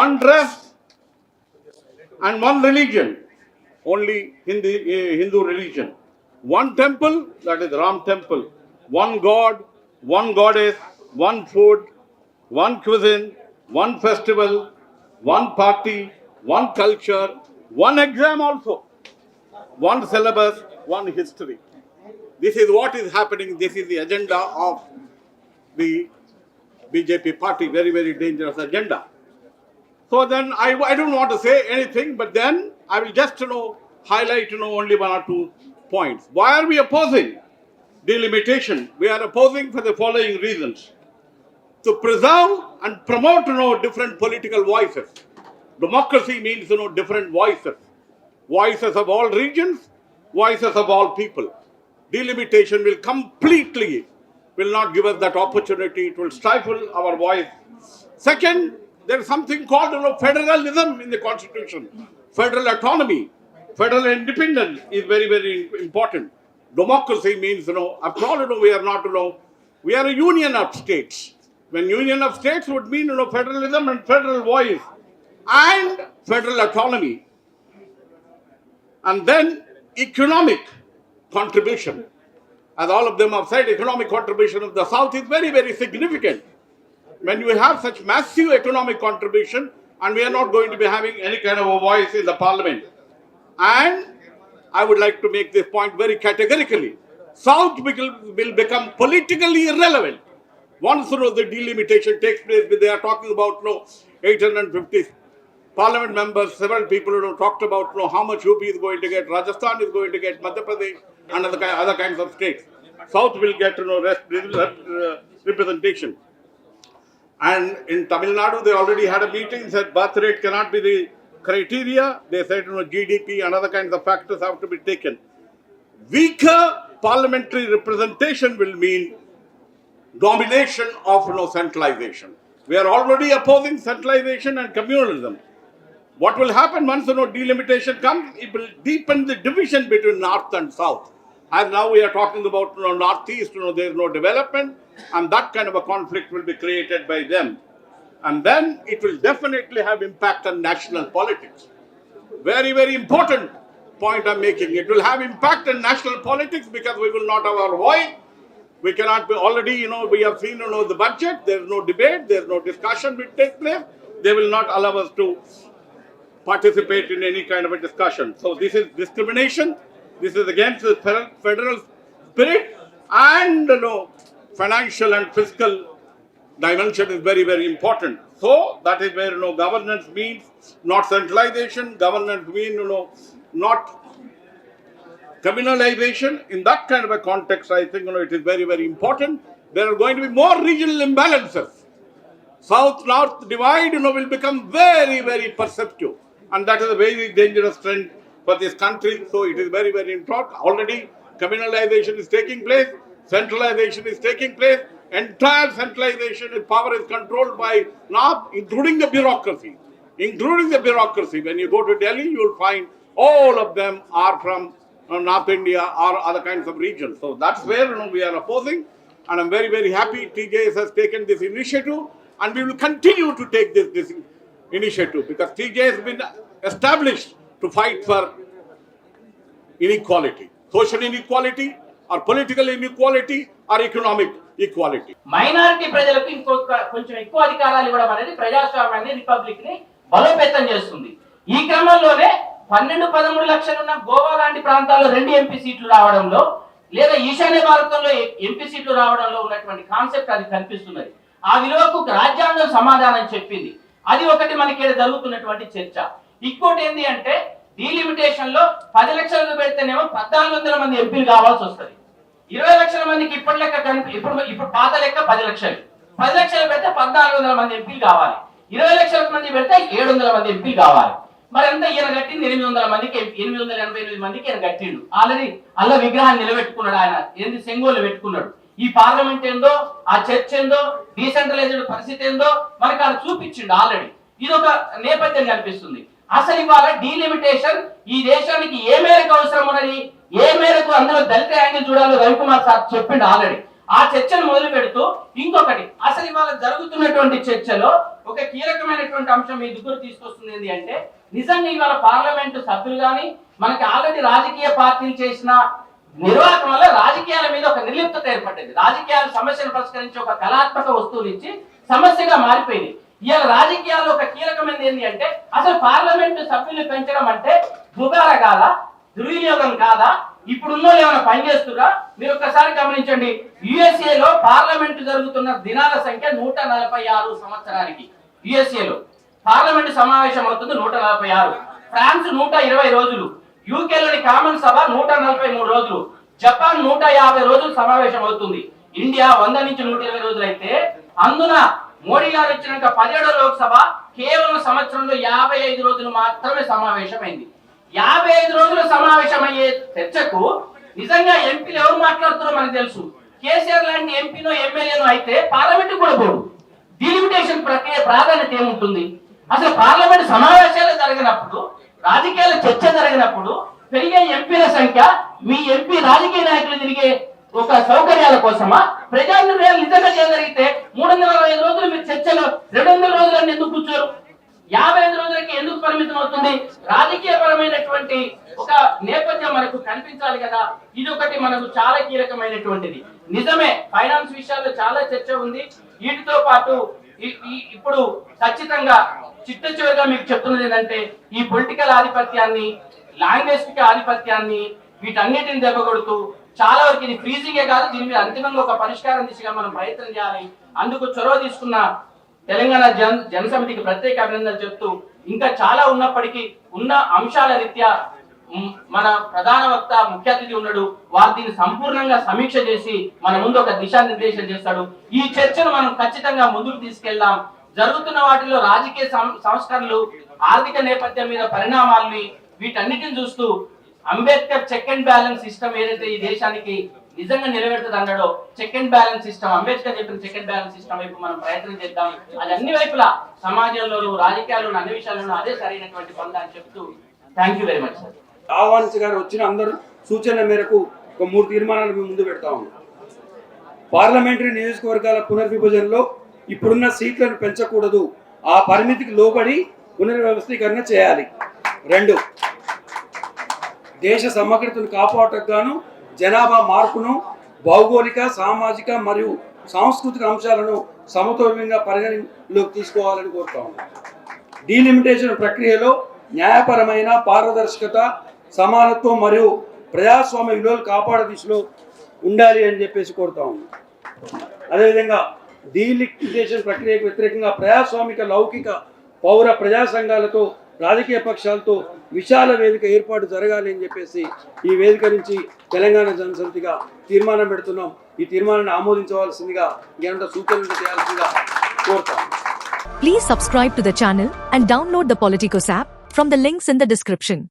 one dress, and one religion, only Hindi, eh, Hindu religion. One temple, that is Ram temple. One God, one goddess, one food, one cuisine, one festival, one party, one culture, one exam also, one syllabus, one history. This is what is happening. This is the agenda of the BJP party. Very, very dangerous agenda. So then I, I don't want to say anything, but then I will just you know highlight you know only one or two points. Why are we opposing delimitation? We are opposing for the following reasons: to preserve and promote you know different political voices. Democracy means you know different voices, voices of all regions, voices of all people. Delimitation will completely will not give us that opportunity. It will stifle our voice. Second, there is something called you know, federalism in the constitution. Federal autonomy, federal independence is very, very important. Democracy means, you know, after all, you know, we are not, you know, we are a union of states. When union of states would mean, you know, federalism and federal voice and federal autonomy. And then economic contribution. As all of them have said, economic contribution of the South is very, very significant when you have such massive economic contribution and we are not going to be having any kind of a voice in the parliament. And I would like to make this point very categorically. South will, become politically irrelevant once the delimitation takes place. They are talking about know, 850 parliament members, several people know, talked about know, how much UP is going to get, Rajasthan is going to get, Madhya Pradesh, and other, other kinds of states. South will get you know, rest, uh, representation. And in Tamil Nadu, they already had a meeting, said birth rate cannot be the criteria. They said, you know, GDP and other kinds of factors have to be taken. Weaker parliamentary representation will mean domination of, you know, centralization. We are already opposing centralization and communalism. What will happen once, you know, delimitation comes? It will deepen the division between North and South. And now we are talking about you know, Northeast, you know, there is no development, and that kind of a conflict will be created by them. And then it will definitely have impact on national politics. Very, very important point I'm making. It will have impact on national politics because we will not have our voice. We cannot be already, you know, we have seen, you know, the budget. There is no debate. There is no discussion will take place. They will not allow us to participate in any kind of a discussion. So this is discrimination. This is against the federal spirit and you know, financial and fiscal dimension is very, very important. So that is where you know governance means not centralization. Governance means you know not communalization. In that kind of a context, I think you know it is very, very important. There are going to be more regional imbalances. South-North divide, you know, will become very, very perceptive. And that is a very dangerous trend for this country. So it is very, very important. Already communalization is taking place, centralization is taking place. Entire centralization and power is controlled by North, including the bureaucracy. Including the bureaucracy. When you go to Delhi, you will find all of them are from uh, North India or other kinds of regions. So that's where you know, we are opposing. And I'm very, very happy TJS has taken this initiative and we will continue to take this, this initiative because TJ has been established to fight for inequality, social inequality or political equality or economic equality minority ప్రజలకు ఇంకొక కొంచెం ఎక్కువ అధికారాలు ఇవ్వడం అనేది ప్రజాస్వామ్యాన్ని రిపబ్లిక్ని బలోపేతం చేస్తుంది. ఈ క్రమంలోనే పన్నెండు పదమూడు లక్షలు ఉన్న గోవా లాంటి ప్రాంతాల్లో రెండు ఎంపీ సీట్లు రావడంలో లేదా ఈశాన్య భారతంలో ఎంపీ సీట్లు రావడంలో ఉన్నటువంటి కాన్సెప్ట్ అది కనిపిస్తున్నది. ఆ విలువకు రాజ్యాంగం సమాధానం చెప్పింది. అది ఒకటి మనకి జరుగుతున్నటువంటి చర్చ. ఇంకోటి ఏంటి అంటే డీలిమిటేషన్లో పది లక్షలు పెడితేనేమో పద్నాలుగు వందల మంది ఎంపీలు కావాల్సి వస్తుంది. ఇరవై లక్షల మందికి ఇప్పటి లెక్క కనిపి ఇప్పుడు ఇప్పుడు పాత లెక్క పది లక్షలు. పది లక్షలు పెడితే పద్నాలుగు వందల మంది ఎంపీలు కావాలి. ఇరవై లక్షల మంది పెడితే ఏడు వందల మంది ఎంపీలు కావాలి. మరి ఎంత ఈయన కట్టింది ఎనిమిది వందల మందికి ఎనిమిది వందల ఎనభై ఎనిమిది మందికి ఈయన కట్టిండు. ఆల్రెడీ అల్ల విగ్రహాన్ని నిలబెట్టుకున్నాడు ఆయన. ఏంది? సెంగోలు పెట్టుకున్నాడు. ఈ పార్లమెంట్ ఏందో ఆ చర్చ్ ఏందో డీసెంట్రలైజ్డ్ పరిస్థితి ఏందో మనకి ఆయన చూపించిండు ఆల్రెడీ. ఇది ఒక నేపథ్యం కనిపిస్తుంది. అసలు ఇవాళ డీలిమిటేషన్ ఈ దేశానికి ఏ మేరకు అవసరం ఉన్నది? ఏ మేరకు అందులో దళిత యాంగిల్ చూడాలో రవికుమార్ సార్ చెప్పిండు ఆల్రెడీ. ఆ చర్చను మొదలు పెడుతూ ఇంకొకటి అసలు ఇవాళ జరుగుతున్నటువంటి చర్చలో ఒక కీలకమైనటువంటి అంశం మీ దిగురు తీసుకొస్తుంది ఏంటి అంటే నిజంగా ఇవాళ పార్లమెంటు సభ్యులు కానీ మనకి ఆల్రెడీ రాజకీయ పార్టీలు చేసిన నిర్వాహకం వల్ల రాజకీయాల మీద ఒక నిర్లిప్తత ఏర్పడింది. రాజకీయాల సమస్యను పరిష్కరించే ఒక కళాత్మక వస్తువులు ఇచ్చి సమస్యగా మారిపోయింది ఇవాళ రాజకీయాల్లో ఒక కీలకమైనది ఏంటి అంటే అసలు పార్లమెంటు సభ్యులు పెంచడం అంటే దుబారా కాదా దుర్వినియోగం కాదా? ఇప్పుడున్న ఏమైనా పనిచేస్తురా మీరు ఒక్కసారి గమనించండి USA లో పార్లమెంటు జరుగుతున్న దినాల సంఖ్య నూట నలభై ఆరు సంవత్సరానికి. USA లో పార్లమెంటు సమావేశం అవుతుంది నూట నలభై ఆరు. ఫ్రాన్స్ నూట ఇరవై రోజులు. యూకేలోని కామన్ సభ నూట నలభై మూడు రోజులు. జపాన్ నూట యాభై రోజులు సమావేశం అవుతుంది. ఇండియా వంద నుంచి నూట ఇరవై రోజులు అయితే అందున మోడీ గారు వచ్చినాక పదిహేడో లోక్సభ కేవలం సంవత్సరంలో యాభై ఐదు రోజులు మాత్రమే సమావేశమైంది. యాభై ఐదు రోజులు సమావేశమయ్యే చర్చకు నిజంగా ఎంపీలు ఎవరు మాట్లాడుతారో మనకు తెలుసు. కేసీఆర్ లాంటి ఎంపీనో ఎమ్మెల్యేనో అయితే పార్లమెంట్ కూడా పోడు డిలిమిటేషన్ ప్రక్రియ ప్రాధాన్యత ఏముంటుంది? అసలు పార్లమెంట్ సమావేశాలు జరిగినప్పుడు రాజకీయాల చర్చ జరిగినప్పుడు పెరిగే ఎంపీల సంఖ్య మీ ఎంపీ రాజకీయ నాయకులు తిరిగే ఒక సౌకర్యాల కోసమా? ప్రజా నిర్ణయాలు నిజంగా చేయగలిగితే మూడు వందల అరవై ఐదు రోజులు మీరు చర్చలో రెండు వందల రోజులన్నీ ఎందుకు కూర్చోరు? యాభై ఐదు రోజులకి ఎందుకు పరిమితం అవుతుంది? రాజకీయ పరమైనటువంటి ఒక నేపథ్యం మనకు కనిపించాలి కదా. ఇది ఒకటి మనకు చాలా కీలకమైనటువంటిది. నిజమే ఫైనాన్స్ విషయాల్లో చాలా చర్చ ఉంది. వీటితో పాటు ఇప్పుడు ఖచ్చితంగా చిట్ట చివరిగా మీకు చెప్తున్నది ఏంటంటే ఈ పొలిటికల్ ఆధిపత్యాన్ని లాంగ్వేజ్ ఆధిపత్యాన్ని వీటన్నిటిని దెబ్బకొడుతూ చాలా వరకు ఇది ఫ్రీజింగే కాదు దీని మీద అంతిమంగా ఒక పరిష్కారం దిశగా మనం ప్రయత్నం చేయాలి. అందుకు చొరవ తీసుకున్న తెలంగాణ జన్ జనసమితికి ప్రత్యేక అభినందనలు చెప్తూ ఇంకా చాలా ఉన్నప్పటికీ ఉన్న అంశాల రీత్యా మన ప్రధాన వక్త ముఖ్య అతిథి ఉన్నాడు. వారు దీన్ని సంపూర్ణంగా సమీక్ష చేసి మన ముందు ఒక దిశానిర్దేశం చేస్తాడు. ఈ చర్చను మనం ఖచ్చితంగా ముందుకు తీసుకెళ్దాం. జరుగుతున్న వాటిలో రాజకీయ సం- సంస్కరణలు ఆర్థిక నేపథ్యం మీద పరిణామాల్ని వీటన్నిటిని చూస్తూ Ambedkar check and balance system ఏదైతే ఈ దేశానికి నిజంగా నిలబెడుతుంది అన్నాడో check and balance system Ambedkar చెప్పిన చెక్ అండ్ బ్యాలెన్స్ సిస్టమ్ వైపు మనం ప్రయత్నం చేద్దాం. అది అన్ని వైపులా సమాజంలోనూ రాజకీయాల్లోనూ అన్ని విషయాల్లోనూ అదే సరైనటువంటి పనులు అని చెప్తూ thank you very much sir ఆహ్వానించి గారు వచ్చిన అందరూ సూచనల మేరకు ఒక మూడు తీర్మానాలు మేము ముందు పెడతా ఉన్నాం. పార్లమెంటరీ నియోజకవర్గాల పునర్విభజనలో ఇప్పుడున్న సీట్లను పెంచకూడదు. ఆ పరిమితికి లోబడి పునర్వ్యవస్థీకరణ చేయాలి. రెండు దేశ సమగ్రతను కాపాడటకు గాను జనాభా మార్పును భౌగోళిక సామాజిక మరియు సాంస్కృతిక అంశాలను సమతుల్యంగా పరిగణలోకి తీసుకోవాలని కోరుతా ఉన్నాం. డీలిమిటేషన్ ప్రక్రియలో న్యాయపరమైన పారదర్శకత సమానత్వం మరియు ప్రజాస్వామ్య విలువలు కాపాడే దిశలో ఉండాలి అని చెప్పేసి కోరుతా ఉన్నాం. అదేవిధంగా డీలిమిటేషన్ ప్రక్రియకు వ్యతిరేకంగా ప్రజాస్వామిక లౌకిక పౌర ప్రజా సంఘాలతో రాజకీయ పక్షాలతో విశాల వేదిక ఏర్పాటు జరగాలి అని చెప్పేసి ఈ వేదిక నుంచి తెలంగాణ జనసమితిగా తీర్మానం పెడుతున్నాం. ఈ తీర్మానాన్ని ఆమోదించవలసిందిగా ఎంత సూచనలు చేయాల్సిందిగా కోరుతాం. Please subscribe to the channel and download the Politicos app from the links in the description